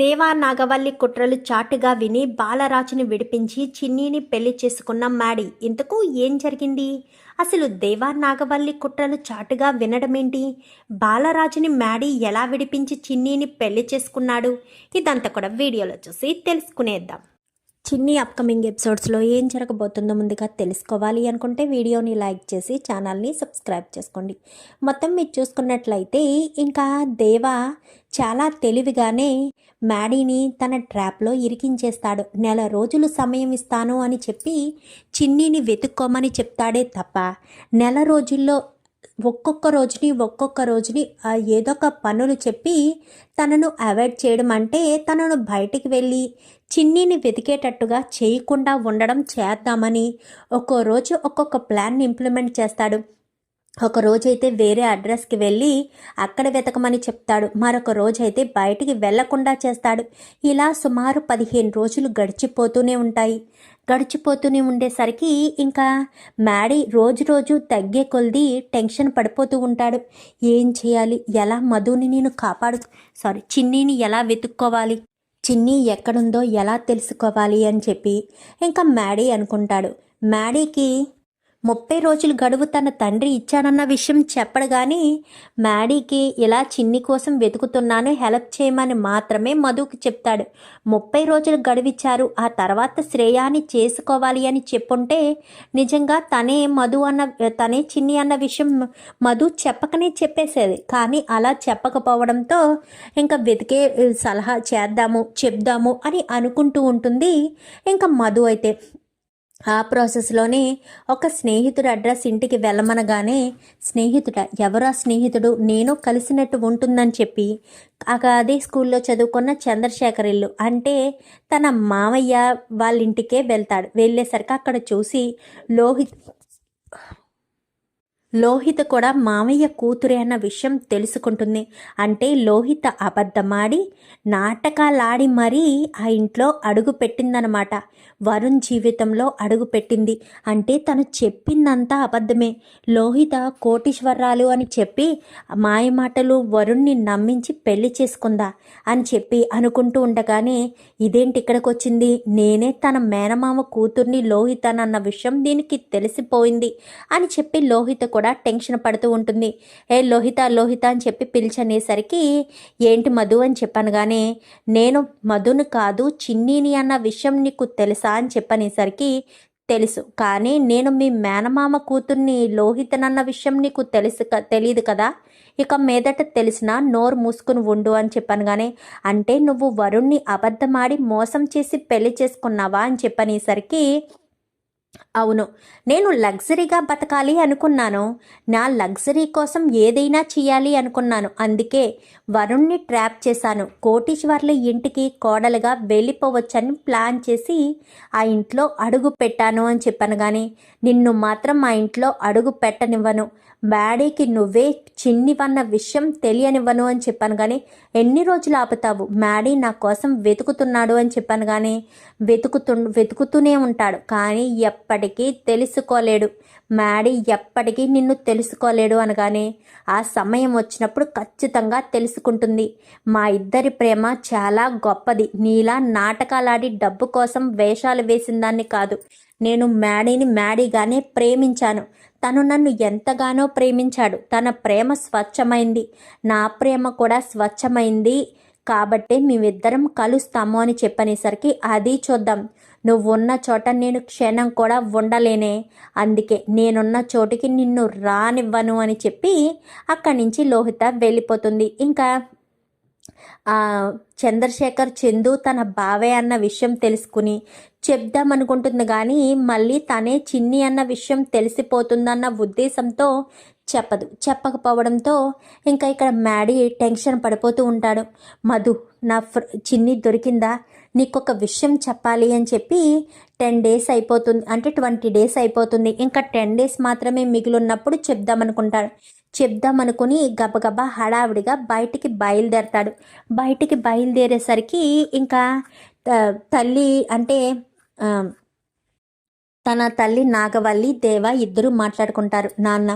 దేవా నాగవల్లి కుట్రలు చాటుగా విని బాలరాజుని విడిపించి చిన్నీని పెళ్ళి చేసుకున్న మ్యాడీ. ఇంతకు ఏం జరిగింది? అసలు దేవా నాగవల్లి కుట్రలు చాటుగా వినడమేంటి? బాలరాజుని మ్యాడీ ఎలా విడిపించి చిన్నీని పెళ్ళి చేసుకున్నాడు? ఇదంతా కూడా వీడియోలో చూసి తెలుసుకునేద్దాం. చిన్ని అప్కమింగ్ ఎపిసోడ్స్లో ఏం జరగబోతుందో ముందుగా తెలుసుకోవాలి అనుకుంటే వీడియోని లైక్ చేసి ఛానల్ని సబ్స్క్రైబ్ చేసుకోండి. మొత్తం మీరు చూసుకున్నట్లయితే ఇంకా దేవా చాలా తెలివిగానే మ్యాడీని తన ట్రాప్లో ఇరికించేస్తాడు. నెల రోజులు సమయం ఇస్తాను అని చెప్పి చిన్నీని వెతుక్కోమని చెప్తాడే తప్ప నెల రోజుల్లో ఒక్కొక్క రోజుని ఒక్కొక్క రోజుని ఏదో ఒక పనులు చెప్పి తనను అవాయిడ్ చేయడం అంటే తనను బయటికి వెళ్ళి చిన్నీని వెతికేటట్టుగా చేయకుండా ఉండడం చేద్దామని ఒక్కో రోజు ఒక్కొక్క ప్లాన్ ఇంప్లిమెంట్ చేస్తాడు. ఒక రోజైతే వేరే అడ్రస్కి వెళ్ళి అక్కడ వెతకమని చెప్తాడు. మరొక రోజైతే బయటికి వెళ్ళకుండా చేస్తాడు. ఇలా సుమారు పదిహేను రోజులు గడిచిపోతూనే ఉంటాయి. గడిచిపోతూనే ఉండేసరికి ఇంకా మ్యాడీ రోజు రోజు తగ్గే కొలిది టెన్షన్ పడిపోతూ ఉంటాడు. ఏం చేయాలి? ఎలా మధుని నేను కాపాడు? సారీ చిన్నీని ఎలా వెతుక్కోవాలి? చిన్ని ఎక్కడుందో ఎలా తెలుసుకోవాలి అని చెప్పి ఇంకా మ్యాడీ అనుకుంటాడు. మ్యాడీకి ముప్పై రోజులు గడువు తన తండ్రి ఇచ్చానన్న విషయం చెప్పడు కానీ మ్యాడీకి ఇలా చిన్ని కోసం వెతుకుతున్నాను హెల్ప్ చేయమని మాత్రమే మధుకి చెప్తాడు. ముప్పై రోజులు గడువిచ్చారు ఆ తర్వాత శ్రేయాని చేసుకోవాలి అని చెప్పుంటే నిజంగా తనే మధు అన్న తనే చిన్ని అన్న విషయం మధు చెప్పకనే చెప్పేసేది. కానీ అలా చెప్పకపోవడంతో ఇంకా వెతికే సలహా చేద్దాము చెప్దాము అని అనుకుంటూ ఉంటుంది. ఇంకా మధు అయితే ఆ ప్రాసెస్లోనే ఒక స్నేహితుడు అడ్రస్ ఇంటికి వెళ్ళమనగానే స్నేహితుడ ఎవరా స్నేహితుడు? నేను కలిసినట్టు ఉంటుందని చెప్పి అదే స్కూల్లో చదువుకున్న చంద్రశేఖర్ ఇల్లు. అంటే తన మామయ్య వాళ్ళ ఇంటికే వెళ్తాడు. వెళ్ళేసరికి అక్కడ చూసి లోహిత్ లోహిత కూడా మామయ్య కూతురే అన్న విషయం తెలుసుకుంటుంది. అంటే లోహిత అబద్ధమాడి నాటకాలాడి మరీ ఆ ఇంట్లో అడుగు పెట్టిందనమాట. వరుణ్ జీవితంలో అడుగు పెట్టింది. అంటే తను చెప్పిందంతా అబద్ధమే. లోహిత కోటీశ్వరాలు అని చెప్పి మాయమాటలు వరుణ్ణి నమ్మించి పెళ్ళి చేసుకుందా అని చెప్పి అనుకుంటూ ఉండగానే ఇదేంటి ఇక్కడికి వచ్చింది నేనే తన మేనమామ కూతుర్ని లోహితనన్న విషయం దీనికి తెలిసిపోయింది అని చెప్పి లోహిత కూడా కూడా టెన్షన్ పడుతూ ఉంటుంది. ఏ లోహిత లోహిత అని చెప్పి పిలిచనేసరికి ఏంటి మధు అని చెప్పాను కానీ నేను మధును కాదు చిన్నీని అన్న విషయం నీకు తెలుసా అని చెప్పనేసరికి తెలుసు. కానీ నేను మీ మేనమామ కూతుర్ని లోహితనన్న విషయం నీకు తెలుసు తెలియదు కదా. ఇక మీదట తెలిసిన నోరు మూసుకుని ఉండు అని చెప్పాను కానీ అంటే నువ్వు వరుణ్ణి అబద్ధమాడి మోసం చేసి పెళ్ళి చేసుకున్నావా అని చెప్పనేసరికి అవును నేను లగ్జరీగా బతకాలి అనుకున్నాను. నా లగ్జరీ కోసం ఏదైనా చేయాలి అనుకున్నాను. అందుకే వరుణ్ణి ట్రాప్ చేశాను. కోటీశ్వర్ల ఇంటికి కోడలుగా వెళ్ళిపోవచ్చని ప్లాన్ చేసి ఆ ఇంట్లో అడుగు పెట్టాను అని చెప్పాను కానీ నిన్ను మాత్రం మా ఇంట్లో అడుగు పెట్టనివ్వను. మ్యాడీకి నువ్వే చిన్నివన్న విషయం తెలియనివ్వను అని చెప్పాను కానీ ఎన్ని రోజులు ఆపుతావు? మ్యాడీ నా కోసం వెతుకుతున్నాడు అని చెప్పాను కానీ వెతుకుతు వెతుకుతూనే ఉంటాడు కానీ ఎప్పటికీ తెలుసుకోలేడు. మ్యాడీ ఎప్పటికీ నిన్ను తెలుసుకోలేడు అనగానే ఆ సమయం వచ్చినప్పుడు ఖచ్చితంగా తెలుసుకుంటుంది. మా ఇద్దరి ప్రేమ చాలా గొప్పది. నీలా నాటకాలాడి డబ్బు కోసం వేషాలు వేసిన దాన్ని కాదు. నేను మ్యాడీని మ్యాడీగానే ప్రేమించాను. తను నన్ను ఎంతగానో ప్రేమించాడు. తన ప్రేమ స్వచ్ఛమైంది. నా ప్రేమ కూడా స్వచ్ఛమైంది. కాబట్టి మేమిద్దరం కలుస్తాము అని చెప్పనేసరికి అది చూద్దాం. నువ్వు ఉన్న చోట నేను క్షణం కూడా ఉండలేనే. అందుకే నేనున్న చోటికి నిన్ను రానివ్వను అని చెప్పి అక్కడి నుంచి లోహిత వెళ్ళిపోతుంది. ఇంకా చంద్రశేఖర్ చందు తన బావే అన్న విషయం తెలుసుకుని చెప్దామనుకుంటుంది కానీ మళ్ళీ తనే చిన్ని అన్న విషయం తెలిసిపోతుందన్న ఉద్దేశంతో చెప్పదు. చెప్పకపోవడంతో ఇంకా ఇక్కడ మ్యాడీ టెన్షన్ పడిపోతూ ఉంటాడు. మధు నా ఫ్ర చిన్ని దొరికిందా? నీకు ఒక విషయం చెప్పాలి అని చెప్పి టెన్ డేస్ అయిపోతుంది అంటే ట్వంటీ డేస్ అయిపోతుంది. ఇంకా టెన్ డేస్ మాత్రమే మిగిలిన్నప్పుడు చెప్దామనుకుంటాడు చెప్దామనుకుని గబగబా హడావిడిగా బయటికి బయలుదేరతాడు. బయటికి బయలుదేరేసరికి ఇంకా తల్లి అంటే తన తల్లి నాగవల్లి దేవ ఇద్దరు మాట్లాడుకుంటారు. నాన్న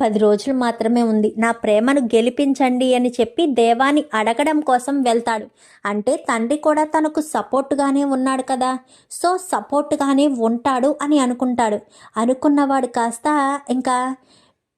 పది రోజులు మాత్రమే ఉంది. నా ప్రేమను గెలిపించండి అని చెప్పి దేవాని అడగడం కోసం వెళ్తాడు. అంటే తండ్రి కూడా తనకు సపోర్ట్గానే ఉన్నాడు కదా. సో సపోర్ట్గానే ఉంటాడు అని అనుకుంటాడు. అనుకున్నవాడు కాస్త ఇంకా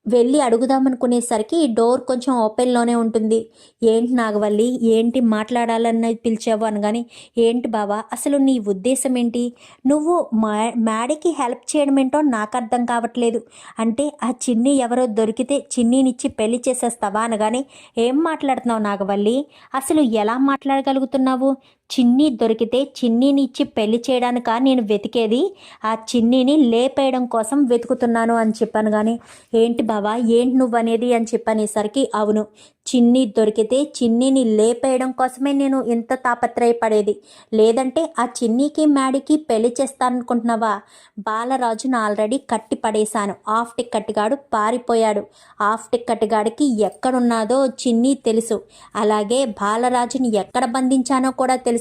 వెళ్ళి అడుగుదామనుకునేసరికి డోర్ కొంచెం ఓపెన్లోనే ఉంటుంది. ఏంటి నాగవల్లి ఏంటి మాట్లాడాలన్నది పిలిచావు అనగానే ఏంటి బావా అసలు నీ ఉద్దేశం ఏంటి? నువ్వు మా మేడకి హెల్ప్ చేయడం ఏంటో నాకు అర్థం కావట్లేదు. అంటే ఆ చిన్ని ఎవరో దొరికితే చిన్నీనిచ్చి పెళ్ళి చేసేస్తావా అనగానే ఏం మాట్లాడుతున్నావు నాగవల్లి? అసలు ఎలా మాట్లాడగలుగుతున్నావు? చిన్ని దొరికితే చిన్నీనిచ్చి పెళ్ళి చేయడానిక నేను వెతికేది? ఆ చిన్నీని లేపేయడం కోసం వెతుకుతున్నాను అని చెప్పాను కానీ ఏంటి బావా ఏంటి నువ్వనేది అని చెప్పనేసరికి అవును. చిన్ని దొరికితే చిన్నిని లేపేయడం కోసమే నేను ఇంత తాపత్రయపడేది. లేదంటే ఆ చిన్నికి మ్యాడీకి పెళ్ళి చేస్తాననుకుంటున్నావా? బాలరాజును ఆల్రెడీ కట్టి పడేశాను ఆఫ్ టిక్కెట్గాడు పారిపోయాడు. ఆఫ్ టిక్కెట్గాడికి ఎక్కడున్నాదో చిన్ని తెలుసు. అలాగే బాలరాజుని ఎక్కడ బంధించానో కూడా తెలుసు.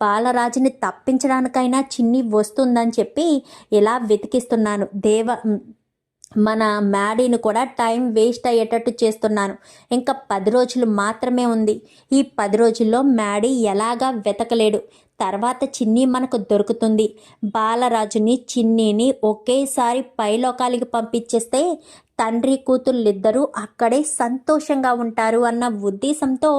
బాలరాజుని తప్పించడానికైనా చిన్ని వస్తుందని చెప్పి ఇలా వెతికిస్తున్నాను. దేవ మన మ్యాడీని కూడా టైం వేస్ట్ అయ్యేటట్టు చేస్తున్నాను. ఇంకా పది రోజులు మాత్రమే ఉంది. ఈ పది రోజుల్లో మ్యాడీ ఎలాగా వెతకలేడు. తర్వాత చిన్ని మనకు దొరుకుతుంది. బాలరాజుని చిన్నీని ఒకేసారి పైలోకాలకి పంపించేస్తే తండ్రి కూతుళ్ళిద్దరూ అక్కడే సంతోషంగా ఉంటారు అన్న ఉద్దేశంతో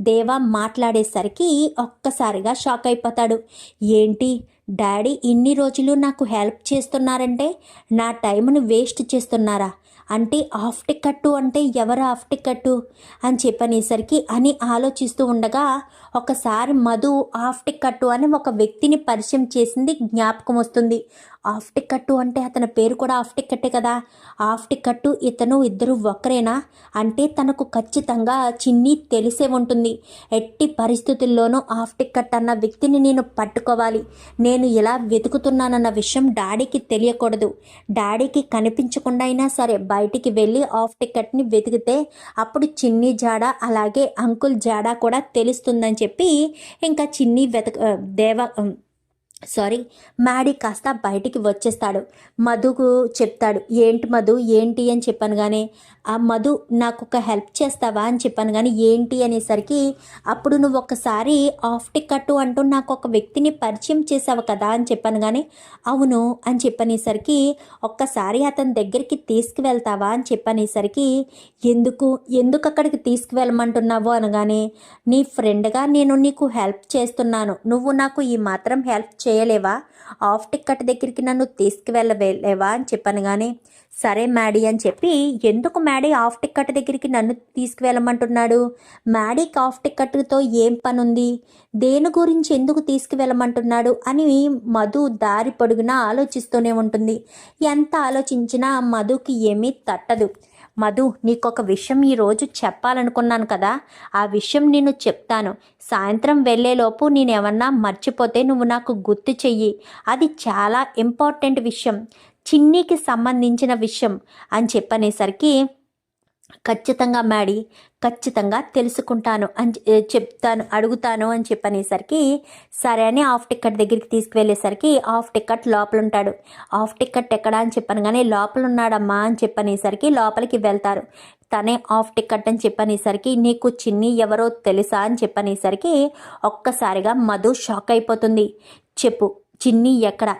దేవా మాట్లాడేసరికి ఒక్కసారిగా షాక్ అయిపోతాడు. ఏంటి? డాడీ ఇన్ని రోజులు నాకు హెల్ప్ చేస్తున్నారంటే? నా టైంను వేస్ట్ చేస్తున్నారా? అంటే ఆఫ్ టికెట్టు అంటే ఎవరు ఆఫ్ టికెట్టు? అని చెప్పనేసరికి అని ఆలోచిస్తూ ఉండగా ఒకసారి మధు ఆఫ్ టికెట్టు అని ఒక వ్యక్తిని పరిచయం చేసింది జ్ఞాపకం వస్తుంది. ఆఫ్ టికెట్టు అంటే అతని పేరు కూడా ఆఫ్ టికెట్టే కదా. ఆఫ్ టికెట్టు ఇతను ఇద్దరు ఒక్కరేనా అంటే తనకు ఖచ్చితంగా చిన్ని తెలిసే ఉంటుంది. ఎట్టి పరిస్థితుల్లోనూ ఆఫ్ టికెట్ అన్న వ్యక్తిని నేను పట్టుకోవాలి. నేను ఇలా వెతుకుతున్నానన్న విషయం డాడీకి తెలియకూడదు. డాడీకి కనిపించకుండా అయినా సరే బయటికి వెళ్ళి ఆఫ్ టికెట్ని వెతికితే అప్పుడు చిన్ని జాడ అలాగే అంకుల్ జాడ కూడా తెలుస్తుందని చెప్పి ఇంకా చిన్ని వెతక దేవ సారీ మ్యాడీ కాస్త బయటికి వచ్చేస్తాడు. మధుకు చెప్తాడు ఏంటి మధు ఏంటి అని చెప్పాను కానీ ఆ మధు నాకు ఒక హెల్ప్ చేస్తావా అని చెప్పాను కానీ ఏంటి అనేసరికి అప్పుడు నువ్వు ఒకసారి ఆఫ్ టికెట్ అంటూ నాకు ఒక వ్యక్తిని పరిచయం చేసావు కదా అని చెప్పాను కానీ అవును అని చెప్పనేసరికి ఒక్కసారి అతని దగ్గరికి తీసుకువెళ్తావా అని చెప్పనేసరికి ఎందుకు ఎందుకు అక్కడికి తీసుకువెళ్ళమంటున్నావు అనగానే నీ ఫ్రెండ్గా నేను నీకు హెల్ప్ చేస్తున్నాను. నువ్వు నాకు ఈ మాత్రం హెల్ప్ చేయలేవా? ఆఫ్ టికెట్ దగ్గరికి నన్ను తీసుకువెళ్ళలేవా అని చెప్పాను కానీ సరే మ్యాడీ అని చెప్పి ఎందుకు మ్యాడీ ఆఫ్ టికెట్ దగ్గరికి నన్ను తీసుకువెళ్ళమంటున్నాడు? మ్యాడీకి ఆఫ్ టికెట్తో ఏం పని ఉంది దేని గురించి ఎందుకు తీసుకువెళ్ళమంటున్నాడు అని మధు దారి పొడుగునా ఆలోచిస్తూనే ఉంటుంది. ఎంత ఆలోచించినా మధుకి ఏమీ తట్టదు. మధు నీకొక విషయం ఈరోజు చెప్పాలనుకున్నాను కదా. ఆ విషయం నేను చెప్తాను. సాయంత్రం వెళ్ళేలోపు నేనేమన్నా మర్చిపోతే నువ్వు నాకు గుర్తు చెయ్యి. అది చాలా ఇంపార్టెంట్ విషయం. చిన్నీకి సంబంధించిన విషయం అని చెప్పనేసరికి ఖచ్చితంగా మ్యాడీ ఖచ్చితంగా తెలుసుకుంటాను అని చెప్తాను అడుగుతాను అని చెప్పనేసరికి సరే అని హాఫ్ టికెట్ దగ్గరికి తీసుకువెళ్ళేసరికి హాఫ్ టికెట్ లోపల ఉంటాడు హాఫ్ టికెట్ ఎక్కడ అని చెప్పాను కానీ లోపల ఉన్నాడమ్మా అని చెప్పనేసరికి లోపలికి వెళ్తారు. తనే హాఫ్ టికెట్ అని చెప్పనేసరికి నీకు చిన్ని ఎవరో తెలుసా అని చెప్పనేసరికి ఒక్కసారిగా మధు షాక్ అయిపోతుంది. చెప్పు చిన్ని ఎక్కడ?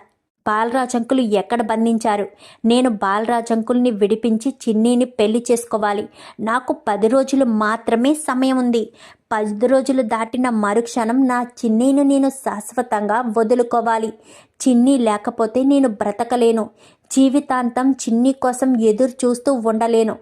బాలరాజ్ అంకులు ఎక్కడ బంధించారు? నేను బాలరాజ్ అంకుల్ని విడిపించి చిన్నీని పెళ్ళి చేసుకోవాలి. నాకు పది రోజులు మాత్రమే సమయం ఉంది. పది రోజులు దాటిన మరుక్షణం నా చిన్నీని నేను శాశ్వతంగా వదులుకోవాలి. చిన్ని లేకపోతే నేను బ్రతకలేను. జీవితాంతం చిన్ని కోసం ఎదురు చూస్తూ ఉండలేను.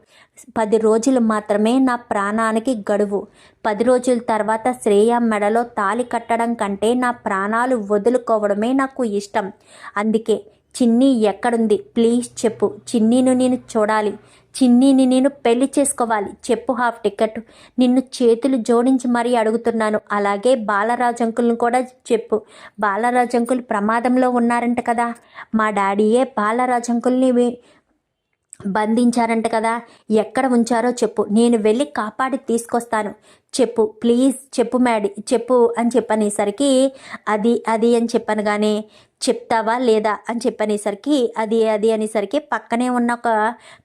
పది రోజులు మాత్రమే నా ప్రాణానికి గడువు. పది రోజుల తర్వాత శ్రేయ మెడలో తాలి కట్టడం కంటే నా ప్రాణాలు వదులుకోవడమే నాకు ఇష్టం. అందుకే చిన్ని ఎక్కడుంది? ప్లీజ్ చెప్పు. చిన్నీను నేను చూడాలి. చిన్నీని నేను పెళ్ళి చేసుకోవాలి. చెప్పు హాఫ్ టికెట్. నిన్ను చేతులు జోడించి మరీ అడుగుతున్నాను. అలాగే బాలరాజ్ అంకుల్ని కూడా చెప్పు. బాలరాజ్ అంకుల్ ప్రమాదంలో ఉన్నారంట కదా. మా డాడీయే బాలరాజ్ అంకుల్ని బంధించారంట కదా. ఎక్కడ ఉంచారో చెప్పు. నేను వెళ్ళి కాపాడి తీసుకొస్తాను. చెప్పు ప్లీజ్ చెప్పు మ్యాడీ చెప్పు అని చెప్పనేసరికి అది అది అని చెప్పాను కానీ చెప్తావా లేదా అని చెప్పనేసరికి అది అది అనేసరికి పక్కనే ఉన్న ఒక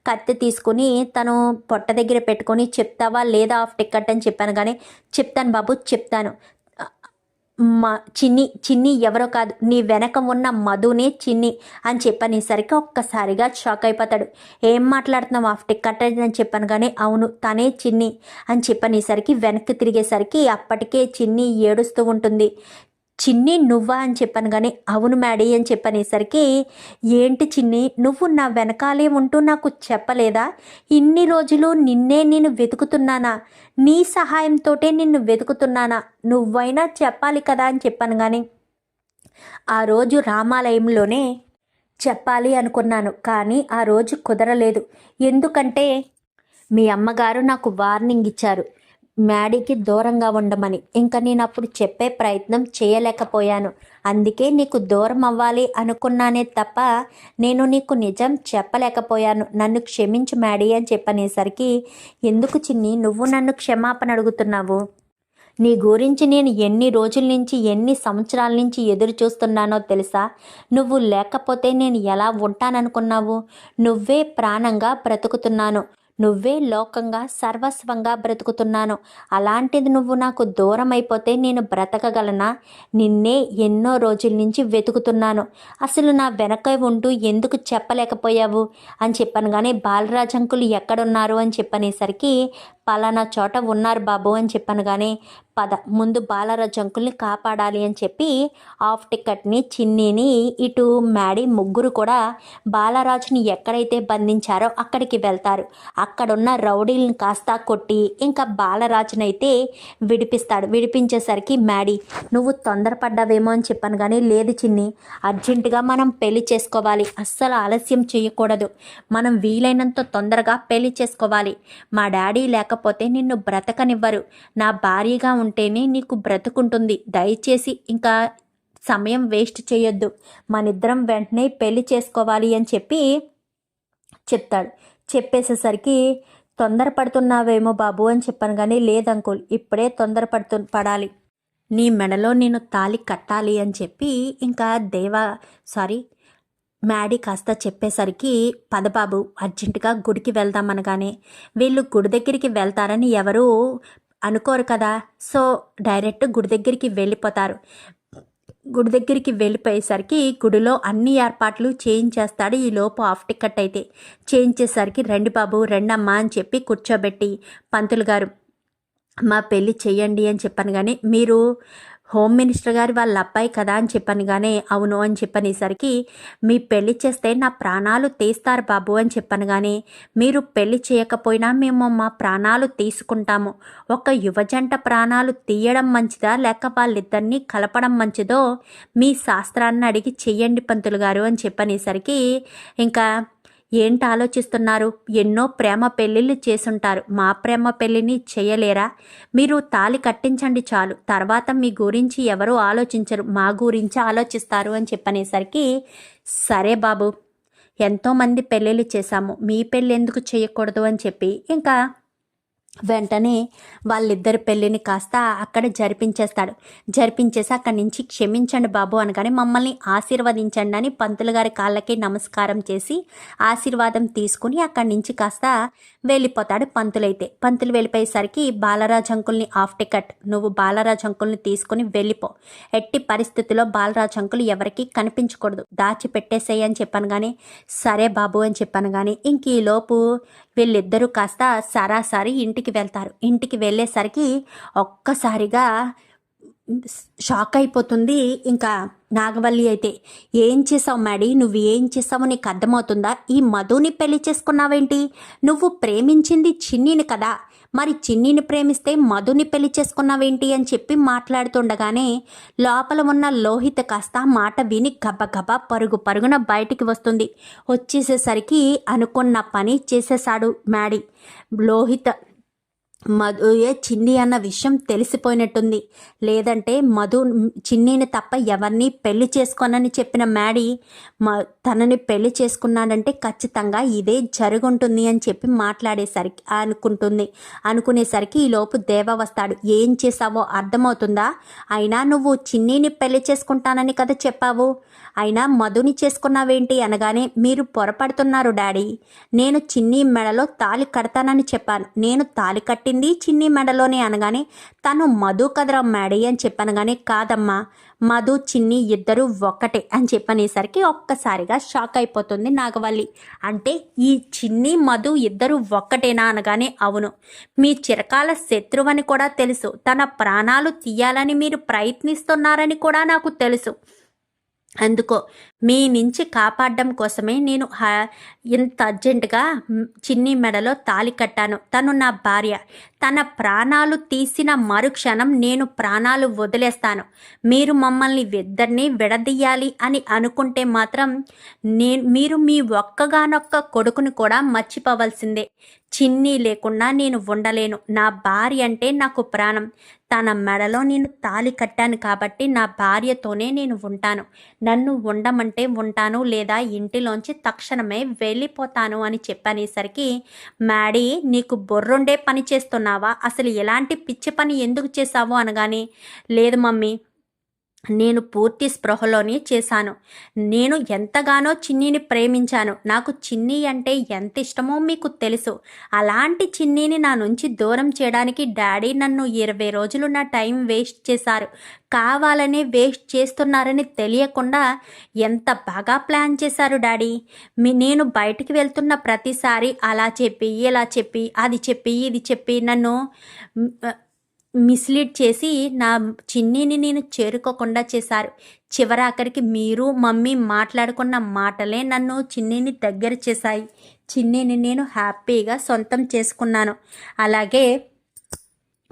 కత్తి తీసుకుని తను పొట్ట దగ్గర పెట్టుకొని చెప్తావా లేదా ఆఫ్ టికెట్ అని చెప్పాను కానీ చెప్తాను బాబు చెప్తాను. మా చిన్ని చిన్ని ఎవరో కాదు నీ వెనక ఉన్న మధునే చిన్ని అని చెప్పనేసరికి ఒక్కసారిగా షాక్ అయిపోతాడు. ఏం మాట్లాడుతున్నావు ఆఫ్ టికెట్ అని చెప్పాను కానీ అవును తనే చిన్ని అని చెప్పనేసరికి వెనక్కి తిరిగేసరికి అప్పటికే చిన్ని ఏడుస్తూ ఉంటుంది. చిన్ని నువ్వా అని చెప్పాను కానీ అవును మ్యాడీ అని చెప్పనేసరికి ఏంటి చిన్ని నువ్వు నా వెనకాలే ఉంటూ నాకు చెప్పలేదా? ఇన్ని రోజులు నిన్నే నేను వెతుకుతున్నానా? నీ సహాయంతోటే నిన్ను వెతుకుతున్నానా? నువ్వైనా చెప్పాలి కదా అని చెప్పాను కానీ ఆ రోజు రామాలయంలోనే చెప్పాలి అనుకున్నాను. కానీ ఆ రోజు కుదరలేదు. ఎందుకంటే మీ అమ్మగారు నాకు వార్నింగ్ ఇచ్చారు. మ్యాడీకి దూరంగా ఉండమని. ఇంకా నేను అప్పుడు చెప్పే ప్రయత్నం చేయలేకపోయాను. అందుకే నీకు దూరం అవ్వాలి అనుకున్నానే తప్ప నేను నీకు నిజం చెప్పలేకపోయాను. నన్ను క్షమించు మ్యాడీ అని చెప్పనేసరికి ఎందుకు చిన్ని నువ్వు నన్ను క్షమాపణ అడుగుతున్నావు? నీ గురించి నేను ఎన్ని రోజుల నుంచి ఎన్ని సంవత్సరాల నుంచి ఎదురు చూస్తున్నానో తెలుసా? నువ్వు లేకపోతే నేను ఎలా ఉంటాననుకున్నావు? నువ్వే ప్రాణంగా బ్రతుకుతున్నాను. నువ్వే లోకంగా సర్వస్వంగా బ్రతుకుతున్నాను. అలాంటిది నువ్వు నాకు దూరం అయిపోతే నేను బ్రతకగలనా? నిన్నే ఎన్నో రోజుల నుంచి వెతుకుతున్నాను. అసలు నా వెనక ఉంటూ ఎందుకు చెప్పలేకపోయావు? అని చెప్పాను కానీ బాలరాజ్ అంకులు ఎక్కడున్నారు? అని చెప్పనేసరికి పలానా చోట ఉన్నారు బాబు అని చెప్పాను కానీ పద. ముందు బాలరాజ్ అంకుల్ని కాపాడాలి అని చెప్పి ఆఫ్ టికెట్ని చిన్నీని ఇటు మ్యాడీ ముగ్గురు కూడా బాలరాజుని ఎక్కడైతే బంధించారో అక్కడికి వెళ్తారు. అక్కడున్న రౌడీలను కాస్త కొట్టి ఇంకా బాలరాజునైతే విడిపిస్తాడు. విడిపించేసరికి మ్యాడీ నువ్వు తొందరపడ్డావేమో అని చెప్పాను కానీ లేదు చిన్ని. అర్జెంటుగా మనం పెళ్ళి చేసుకోవాలి. అస్సలు ఆలస్యం చేయకూడదు. మనం వీలైనంత తొందరగా పెళ్ళి చేసుకోవాలి. మా డాడీ లేకపోతే నిన్ను బ్రతకనివ్వరు. నా భార్యగా ఉంటేనే నీకు బ్రతుకుంటుంది. దయచేసి ఇంకా సమయం వేస్ట్ చేయొద్దు. మనిద్దరం వెంటనే పెళ్ళి చేసుకోవాలి అని చెప్పి చెప్తాడు. చెప్పేసేసరికి తొందరపడుతున్నావేమో బాబు అని చెప్పాను కానీ లేదంకుల్ ఇప్పుడే తొందరపడుతు పడాలి. నీ మెడలో నేను తాలి కట్టాలి అని చెప్పి ఇంకా దేవా సారీ మ్యాడీ కాస్త చెప్పేసరికి పదబాబు అర్జెంటుగా గుడికి వెళ్దాం అనగానే వీళ్ళు గుడి దగ్గరికి వెళ్తారని ఎవరు అనుకోరు కదా. సో డైరెక్ట్ గుడి దగ్గరికి వెళ్ళిపోతారు. గుడి దగ్గరికి వెళ్ళిపోయేసరికి గుడిలో అన్ని ఏర్పాట్లు చేయించేస్తాడు ఈ లోపు ఆఫ్ టికెట్ అయితే చేయించేసరికి రండి బాబు రెండమ్మా అని చెప్పి కూర్చోబెట్టి పంతులు గారు మా పెళ్ళి చేయండి అని చెప్పాను కానీ మీరు హోమ్ మినిస్టర్ గారి వాళ్ళ అబ్బాయి కదా అని చెప్పాను కానీ అవును అని చెప్పనేసరికి మీ పెళ్ళి చేస్తే నా ప్రాణాలు తీస్తారు బాబు అని చెప్పాను కానీ మీరు పెళ్ళి చేయకపోయినా మేము మా ప్రాణాలు తీసుకుంటాము. ఒక యువజంట ప్రాణాలు తీయడం మంచిదా? లేక వాళ్ళిద్దరినీ కలపడం మంచిదో? మీ శాస్త్రాన్ని అడిగి చెయ్యండి పంతులు గారు అని చెప్పనేసరికి ఇంకా ఏంటి ఆలోచిస్తున్నారు ఎన్నో ప్రేమ పెళ్ళిళ్ళు చేసుంటారు. మా ప్రేమ పెళ్ళిని చేయలేరా? మీరు తాలి కట్టించండి చాలు. తర్వాత మీ గురించి ఎవరు ఆలోచించరు. మా గురించి ఆలోచిస్తారు అని చెప్పనేసరికి సరే బాబు ఎంతోమంది పెళ్ళిళ్ళు చేశాము. మీ పెళ్ళి ఎందుకు చేయకూడదు అని చెప్పి ఇంకా వెంటనే వాళ్ళిద్దరి పెళ్ళిని కాస్త అక్కడ జరిపించేస్తాడు. జరిపించేసి అక్కడి నుంచి క్షమించండి బాబు అనగానే మమ్మల్ని ఆశీర్వదించండి అని పంతులు గారి కాళ్ళకి నమస్కారం చేసి ఆశీర్వాదం తీసుకుని అక్కడి నుంచి కాస్త వెళ్ళిపోతాడు పంతులైతే. పంతులు వెళ్ళిపోయేసరికి బాలరాజ్ అంకుల్ని ఆఫ్ టికెట్ నువ్వు బాలరాజ్ అంకుల్ని తీసుకుని వెళ్ళిపో. ఎట్టి పరిస్థితిలో బాలరాజ్ అంకుల్ ఎవరికి కనిపించకూడదు. దాచి పెట్టేసేయి అని చెప్పాను కానీ సరే బాబు అని చెప్పాను కానీ ఇంక ఈలోపు వీళ్ళిద్దరూ కాస్త సరాసరి ఇంటికి వెళ్తారు. ఇంటికి వెళ్ళేసరికి ఒక్కసారిగా షాక్ అయిపోతుంది ఇంకా నాగవల్లి అయితే ఏం చేసావు మ్యాడీ? నువ్వు ఏం చేసావు నీకు అర్థమవుతుందా? ఈ మధుని పెళ్ళి చేసుకున్నావేంటి? నువ్వు ప్రేమించింది చిన్నిని కదా. మరి చిన్నిని ప్రేమిస్తే మధుని పెళ్ళి చేసుకున్నావేంటి అని చెప్పి మాట్లాడుతుండగానే లోపల ఉన్న లోహిత కాస్త మాట విని గబగబా పరుగు పరుగున బయటికి వస్తుంది. వచ్చేసేసరికి అనుకున్న పని చేసేశాడు మ్యాడీ. లోహిత మధుయే చిన్ని అన్న విషయం తెలిసిపోయినట్టుంది. లేదంటే మధు చిన్నిని తప్ప ఎవరిని పెళ్ళి చేసుకోనని చెప్పిన మ్యాడీ మ తనని పెళ్ళి చేసుకున్నాడంటే ఖచ్చితంగా ఇదే జరుగుంటుంది అని చెప్పి మాట్లాడేసరికి అనుకుంటుంది. అనుకునేసరికి ఈలోపు దేవ వస్తాడు. ఏం చేసావో అర్థమవుతుందా? అయినా నువ్వు చిన్నీని పెళ్ళి చేసుకుంటానని కదా చెప్పావు. అయినా మధుని చేసుకున్నావేంటి అనగానే మీరు పొరపడుతున్నారు డాడీ. నేను చిన్ని మెడలో తాలి కడతానని చెప్పాను. నేను తాలి కట్టింది చిన్ని మెడలోనే అనగానే తను మధు కదరా మ్యాడీ అని చెప్పనగానే కాదమ్మా మధు చిన్ని ఇద్దరు ఒక్కటే అని చెప్పనేసరికి ఒక్కసారిగా షాక్ అయిపోతుంది నాగవల్లి. అంటే ఈ చిన్ని మధు ఇద్దరు ఒక్కటేనా అనగానే అవును. మీ చిరకాల శత్రువని కూడా తెలుసు. తన ప్రాణాలు తీయాలని మీరు ప్రయత్నిస్తున్నారని కూడా నాకు తెలుసు. అందుకో మీ నుంచి కాపాడడం కోసమే నేను హ- ఇంత అర్జెంటుగా చిన్ని మెడలో తాలి కట్టాను. తను నా భార్య. తన ప్రాణాలు తీసిన మరుక్షణం నేను ప్రాణాలు వదిలేస్తాను. మీరు మమ్మల్ని ఇద్దరిని విడదీయాలి అని అనుకుంటే మాత్రం నేను మీరు మీ ఒక్కగానొక్క కొడుకుని కూడా మర్చిపోవలసిందే. చిన్ని లేకుండా నేను ఉండలేను. నా భార్య అంటే నాకు ప్రాణం. తన మెడలో నేను తాలి కట్టాను కాబట్టి నా భార్యతోనే నేను ఉంటాను. నన్ను ఉండమంటే ఉంటాను లేదా ఇంటిలోంచి తక్షణమే వెళ్ళిపోతాను అని చెప్పనేసరికి మ్యాడీ నీకు బొర్రుండే పని చేస్తున్నావా? అసలు ఎలాంటి పిచ్చి పని ఎందుకు చేశావు అనగానే లేదు మమ్మీ నేను పూర్తి స్పృహలోనే చేశాను. నేను ఎంతగానో చిన్నీని ప్రేమించాను. నాకు చిన్ని అంటే ఎంత ఇష్టమో మీకు తెలుసు. అలాంటి చిన్నీని నా నుంచి దూరం చేయడానికి డాడీ నన్ను ఇరవై రోజులు నా టైం వేస్ట్ చేశారు. కావాలని వేస్ట్ చేస్తున్నారని తెలియకుండా ఎంత బాగా ప్లాన్ చేశారు డాడీ? మీ నేను బయటికి వెళ్తున్న ప్రతిసారి అలా చెప్పి ఇలా చెప్పి అది చెప్పి ఇది చెప్పి నన్ను మిస్లీడ్ చేసి నా చిన్నీని నేను చేరుకోకుండా చేశారు. చివరాఖరికి మీరు మమ్మీ మాట్లాడుకున్న మాటలే నన్ను చిన్నీని దగ్గర చేశాయి. చిన్నీని నేను హ్యాపీగా సొంతం చేసుకున్నాను. అలాగే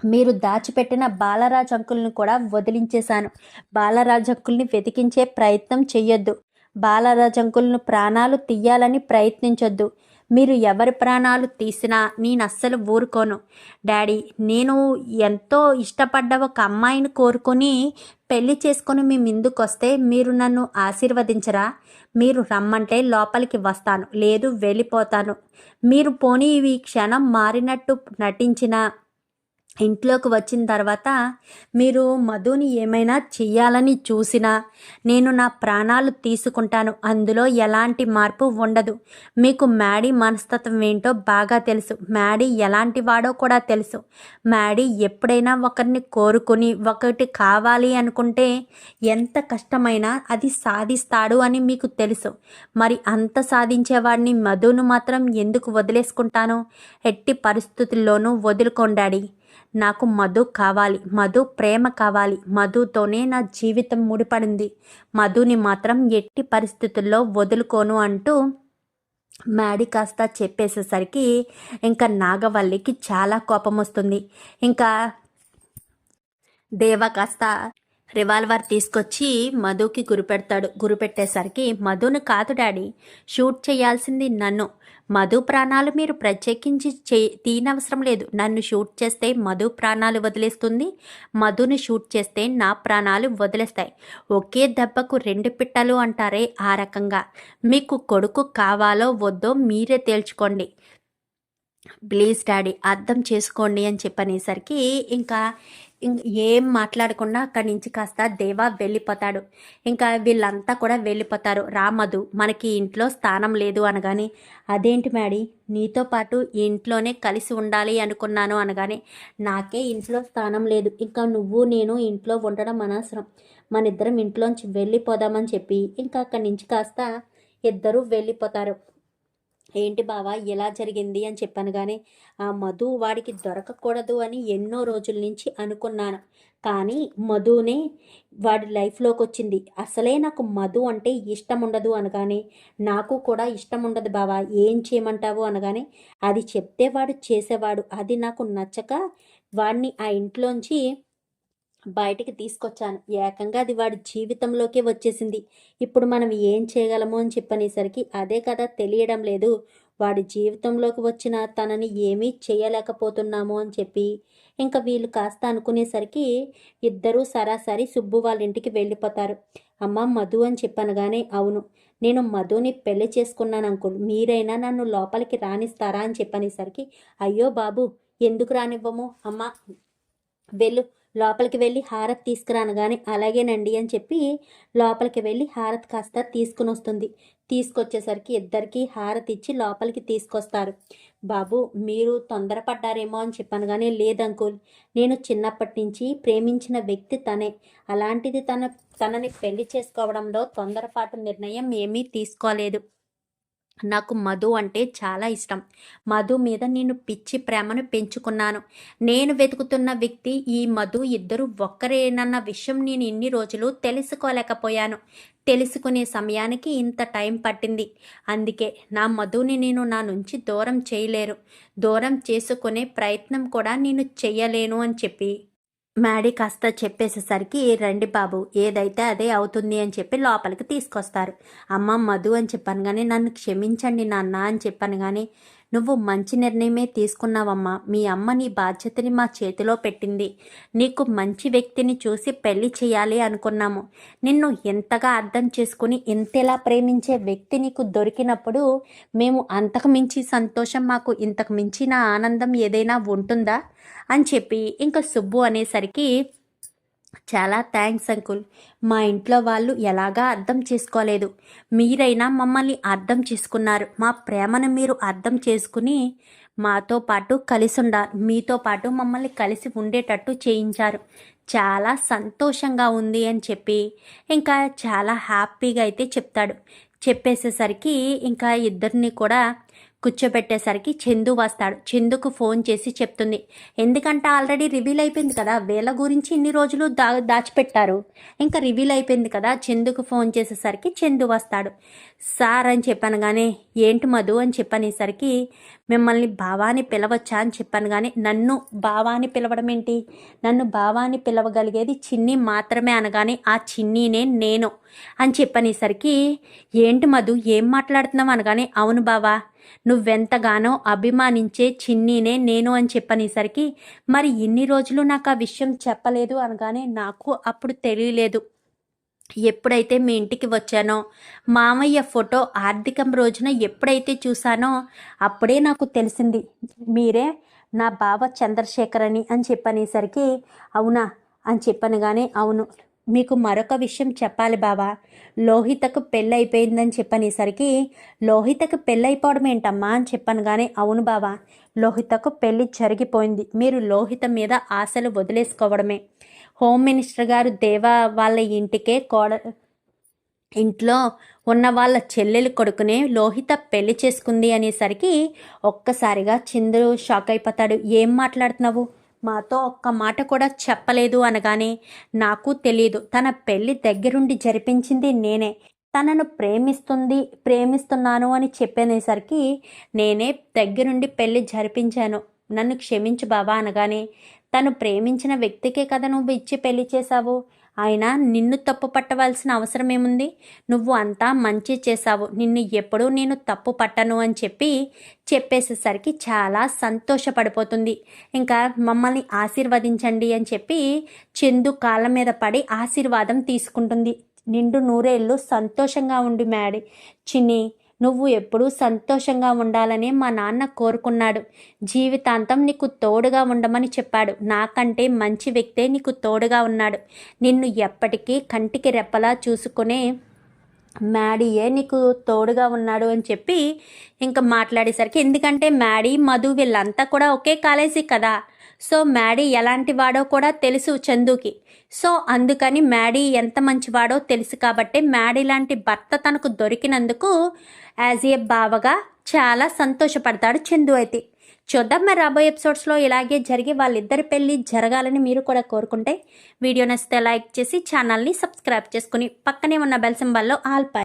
మీరు దాచిపెట్టిన బాలరాజ్ అంకుల్ని కూడా వదిలించేశాను. బాలరాజ్ అంకుల్ని వెతికించే ప్రయత్నం చెయ్యొద్దు. బాలరాజ్ అంకుల్ను ప్రాణాలు తీయాలని ప్రయత్నించొద్దు. మీరు ఎవరి ప్రాణాలు తీసినా నేను అస్సలు ఊరుకోను. డాడీ నేను ఎంతో ఇష్టపడ్డ ఒక అమ్మాయిని కోరుకొని పెళ్ళి చేసుకొని మీ ముందుకు వస్తే మీరు నన్ను ఆశీర్వదించరా? మీరు రమ్మంటే లోపలికి వస్తాను లేదు వెళ్ళిపోతాను. మీరు పోనీ ఈ క్షణం మారినట్టు నటించిన ఇంట్లోకి వచ్చిన తర్వాత మీరు మధుని ఏమైనా చెయ్యాలని చూసినా నేను నా ప్రాణాలు తీసుకుంటాను. అందులో ఎలాంటి మార్పు ఉండదు. మీకు మ్యాడీ మనస్తత్వం ఏంటో బాగా తెలుసు. మ్యాడీ ఎలాంటి వాడో కూడా తెలుసు. మ్యాడీ ఎప్పుడైనా ఒకరిని కోరుకుని ఒకటి కావాలి అనుకుంటే ఎంత కష్టమైనా అది సాధిస్తాడు అని మీకు తెలుసు. మరి అంత సాధించేవాడిని మధును మాత్రం ఎందుకు వదిలేసుకుంటాను? ఎట్టి పరిస్థితుల్లోనూ వదులుకోండాడి. నాకు మధు కావాలి మధు ప్రేమ కావాలి మధుతోనే నా జీవితం ముడిపడింది. మధుని మాత్రం ఎట్టి పరిస్థితుల్లో వదులుకోను అంటూ మ్యాడీ కాస్త చెప్పేసేసరికి ఇంకా నాగవల్లికి చాలా కోపం వస్తుంది ఇంకా దేవ కాస్త రివాల్వర్ తీసుకొచ్చి మధుకి గురిపెడతాడు గురిపెట్టేసరికి మధును కాదు డాడీ షూట్ చేయాల్సింది నన్ను. మధు ప్రాణాలు మీరు ప్రత్యేకించి చే తీయనవసరం లేదు. నన్ను షూట్ చేస్తే మధు ప్రాణాలు వదిలేస్తుంది మధుని షూట్ చేస్తే నా ప్రాణాలు వదిలేస్తాయి. ఒకే దెబ్బకు రెండు పిట్టలు అంటారే ఆ రకంగా. మీకు కొడుకు కావాలో వద్దో మీరే తేల్చుకోండి. ప్లీజ్ డాడీ అర్థం చేసుకోండి అని చెప్పనేసరికి ఇంకా ఏం మాట్లాడకుండా అక్కడి నుంచి కాస్త దేవా వెళ్ళిపోతాడు. ఇంకా వీళ్ళంతా కూడా వెళ్ళిపోతారు. రామధు మనకి ఇంట్లో స్థానం లేదు అనగానే అదేంటి మ్యాడీ నీతో పాటు ఇంట్లోనే కలిసి ఉండాలి అనుకున్నాను అనగానే నాకే ఇంట్లో స్థానం లేదు. ఇంకా నువ్వు నేను ఇంట్లో ఉండడం అనవసరం. మన ఇద్దరం ఇంట్లోంచి వెళ్ళిపోదామని చెప్పి ఇంకా అక్కడి నుంచి కాస్త ఇద్దరూ వెళ్ళిపోతారు. ఏంటి బావా ఇలా జరిగింది అని చెప్పాను కానీ ఆ మధు వాడికి దొరకకూడదు అని ఎన్నో రోజుల నుంచి అనుకున్నాను. కానీ మధునే వాడి లైఫ్లోకి వచ్చింది అసలే నాకు మధు అంటే ఇష్టం ఉండదు అనగానే నాకు కూడా ఇష్టం ఉండదు బావా ఏం చేయమంటావు? అనగానే అది చెప్తే వాడు చేసేవాడు. అది నాకు నచ్చక వాడిని ఆ ఇంట్లోంచి బయటికి తీసుకొచ్చాను. ఏకంగా అది వాడి జీవితంలోకే వచ్చేసింది. ఇప్పుడు మనం ఏం చేయగలము అని చెప్పనేసరికి అదే కదా తెలియడం లేదు. వాడి జీవితంలోకి వచ్చిన తనని ఏమీ చేయలేకపోతున్నాము అని చెప్పి ఇంకా వీళ్ళు కాస్త అనుకునేసరికి ఇద్దరూ సరాసరి సుబ్బు వాళ్ళ ఇంటికి వెళ్ళిపోతారు. అమ్మ మధు అని చెప్పాను కానీ అవును నేను మధుని పెళ్ళి చేసుకున్నాను అంకుల్. మీరైనా నన్ను లోపలికి రానిస్తారా అని చెప్పనేసరికి అయ్యో బాబు ఎందుకు రానివ్వము? అమ్మ వెళ్ళు లోపలికి వెళ్ళి హారత్ తీసుకురాను కానీ అలాగేనండి అని చెప్పి లోపలికి వెళ్ళి హారత్ కాస్త తీసుకుని వస్తుంది. తీసుకొచ్చేసరికి ఇద్దరికి హారతి ఇచ్చి లోపలికి తీసుకొస్తారు. బాబు మీరు తొందరపడ్డారేమో అని చెప్పాను కానీ లేదంకుల్. నేను చిన్నప్పటి నుంచి ప్రేమించిన వ్యక్తి తనే. అలాంటిది తన తనని పెళ్ళి చేసుకోవడంలో తొందరపాటు నిర్ణయం ఏమీ తీసుకోలేదు. నాకు మధు అంటే చాలా ఇష్టం. మధు మీద నేను పిచ్చి ప్రేమను పెంచుకున్నాను. నేను వెతుకుతున్న వ్యక్తి ఈ మధు ఇద్దరు ఒక్కరేనన్న విషయం నేను ఇన్ని రోజులు తెలుసుకోలేకపోయాను. తెలుసుకునే సమయానికి ఇంత టైం పట్టింది. అందుకే నా మధుని నేను నా నుంచి దూరం చేయలేరు. దూరం చేసుకునే ప్రయత్నం కూడా నేను చెయ్యలేను అని చెప్పి మ్యాడీ కాస్త చెప్పేసేసరికి రండి బాబు ఏదైతే అదే అవుతుంది అని చెప్పి లోపలికి తీసుకొస్తారు. అమ్మ మధు అని చెప్పాను కానీ నన్ను క్షమించండి నాన్న అని చెప్పాను కానీ నువ్వు మంచి నిర్ణయమే తీసుకున్నావమ్మా. మీ అమ్మ నీ బాధ్యతని మా చేతిలో పెట్టింది. నీకు మంచి వ్యక్తిని చూసి పెళ్ళి చేయాలి అనుకున్నాము. నిన్ను ఎంతగా అర్థం చేసుకుని ఎంతలా ప్రేమించే వ్యక్తి నీకు దొరికినప్పుడు మేము అంతకు మించి సంతోషం మాకు ఇంతకు మించిన ఆనందం ఏదైనా ఉంటుందా? అని చెప్పి ఇంకా సుబ్బు అనేసరికి చాలా థ్యాంక్స్ అంకుల్. మా ఇంట్లో వాళ్ళు ఎలాగా అర్థం చేసుకోలేదు. మీరైనా మమ్మల్ని అర్థం చేసుకున్నారు. మా ప్రేమను మీరు అర్థం చేసుకుని మాతో పాటు కలిసి ఉండాలి. మీతో పాటు మమ్మల్ని కలిసి ఉండేటట్టు చేయించారు. చాలా సంతోషంగా ఉంది అని చెప్పి ఇంకా చాలా హ్యాపీగా అయితే చెప్తాడు. చెప్పేసేసరికి ఇంకా ఇద్దరిని కూడా కూర్చోబెట్టేసరికి చందు వస్తాడు. చందుకు ఫోన్ చేసి చెప్తుంది. ఎందుకంటే ఆల్రెడీ రివీల్ అయిపోయింది కదా వీళ్ళ గురించి ఇన్ని రోజులు దా దాచిపెట్టారు. ఇంకా రివీల్ అయిపోయింది కదా చందుకు ఫోన్ చేసేసరికి చందు వస్తాడు. సార్ అని చెప్పాను కానీ ఏంటి మధు అని చెప్పనేసరికి మిమ్మల్ని భావాన్ని పిలవచ్చా అని చెప్పాను కానీ నన్ను భావాన్ని పిలవడం ఏంటి? నన్ను భావాన్ని పిలవగలిగేది చిన్ని మాత్రమే అనగానే ఆ చిన్నీనే నేను అని చెప్పనేసరికి ఏంటి మధు? ఏం మాట్లాడుతున్నావు? అనగానే అవును బావా నువ్వెంతగానో అభిమానించే చిన్నీనే నేను అని చెప్పనేసరికి మరి ఇన్ని రోజులు నాకు ఆ విషయం చెప్పలేదు అనగానే నాకు అప్పుడు తెలియలేదు. ఎప్పుడైతే మీ ఇంటికి వచ్చానో మామయ్య ఫోటో ఆర్థికం రోజున ఎప్పుడైతే చూశానో అప్పుడే నాకు తెలిసింది మీరే నా బావ చంద్రశేఖర్ అని అని చెప్పనేసరికి అవునా అని చెప్పనగానే అవును. మీకు మరొక విషయం చెప్పాలి బావా. లోహితకు పెళ్ళైపోయిందని చెప్పనేసరికి లోహితకు పెళ్ళైపోవడం ఏంటమ్మా అని చెప్పాను కానీ అవును బావా లోహితకు పెళ్ళి జరిగిపోయింది. మీరు లోహిత మీద ఆశలు వదిలేసుకోవడమే. హోమ్ మినిస్టర్ గారు దేవా వాళ్ళ ఇంటికే కోడ ఇంట్లో ఉన్న వాళ్ళ చెల్లెలు కొడుకునే లోహిత పెళ్ళి చేసుకుంది అనేసరికి ఒక్కసారిగా చంద్రు షాక్ అయిపోతాడు. ఏం మాట్లాడుతున్నావు? మాతో ఒక్క మాట కూడా చెప్పలేదు అనగానే నాకు తెలియదు తన పెళ్ళి దగ్గరుండి జరిపించింది నేనే. తనను ప్రేమిస్తుంది ప్రేమిస్తున్నాను అని చెప్పేసరికి నేనే దగ్గరుండి పెళ్ళి జరిపించాను. నన్ను క్షమించు బాబా అనగానే తను ప్రేమించిన వ్యక్తికే కదా నువ్వు ఇచ్చి పెళ్ళి చేశావు? ఆయన నిన్ను తప్పు పట్టవలసిన అవసరం ఏముంది? నువ్వు అంతా మంచి చేశావు. నిన్ను ఎప్పుడూ నేను తప్పు పట్టను అని చెప్పి చెప్పేసేసరికి చాలా సంతోషపడిపోతుంది. ఇంకా మమ్మల్ని ఆశీర్వదించండి అని చెప్పి చందు కాళ్ళ మీద పడి ఆశీర్వాదం తీసుకుంటుంది. నిండు నూరేళ్ళు సంతోషంగా ఉండి మేడి చిన్ని నువ్వు ఎప్పుడూ సంతోషంగా ఉండాలని మా నాన్న కోరుకున్నాడు. జీవితాంతం నీకు తోడుగా ఉండమని చెప్పాడు. నాకంటే మంచి వ్యక్తే నీకు తోడుగా ఉన్నాడు. నిన్ను ఎప్పటికీ కంటికి రెప్పలా చూసుకునే మ్యాడీయే నీకు తోడుగా ఉన్నాడు అని చెప్పి ఇంకా మాట్లాడేసరికి ఎందుకంటే మ్యాడీ మధు వీళ్ళంతా కూడా ఒకే కాలేజీ కదా. సో మ్యాడీ ఎలాంటి వాడో కూడా తెలుసు చందుకి. సో అందుకని మ్యాడీ ఎంత మంచివాడో తెలుసు కాబట్టి మ్యాడీ లాంటి భర్త తనకు దొరికినందుకు యాజ్ ఏ బావగా చాలా సంతోషపడతాడు చందు అయితే. చూద్దాం మరి రాబోయే ఎపిసోడ్స్లో ఇలాగే జరిగి వాళ్ళిద్దరి పెళ్ళి జరగాలని మీరు కూడా కోరుకుంటే వీడియో నచ్చితే లైక్ చేసి ఛానల్ని సబ్స్క్రైబ్ చేసుకుని పక్కనే ఉన్న బెల్ సింబల్లో ఆల్ పై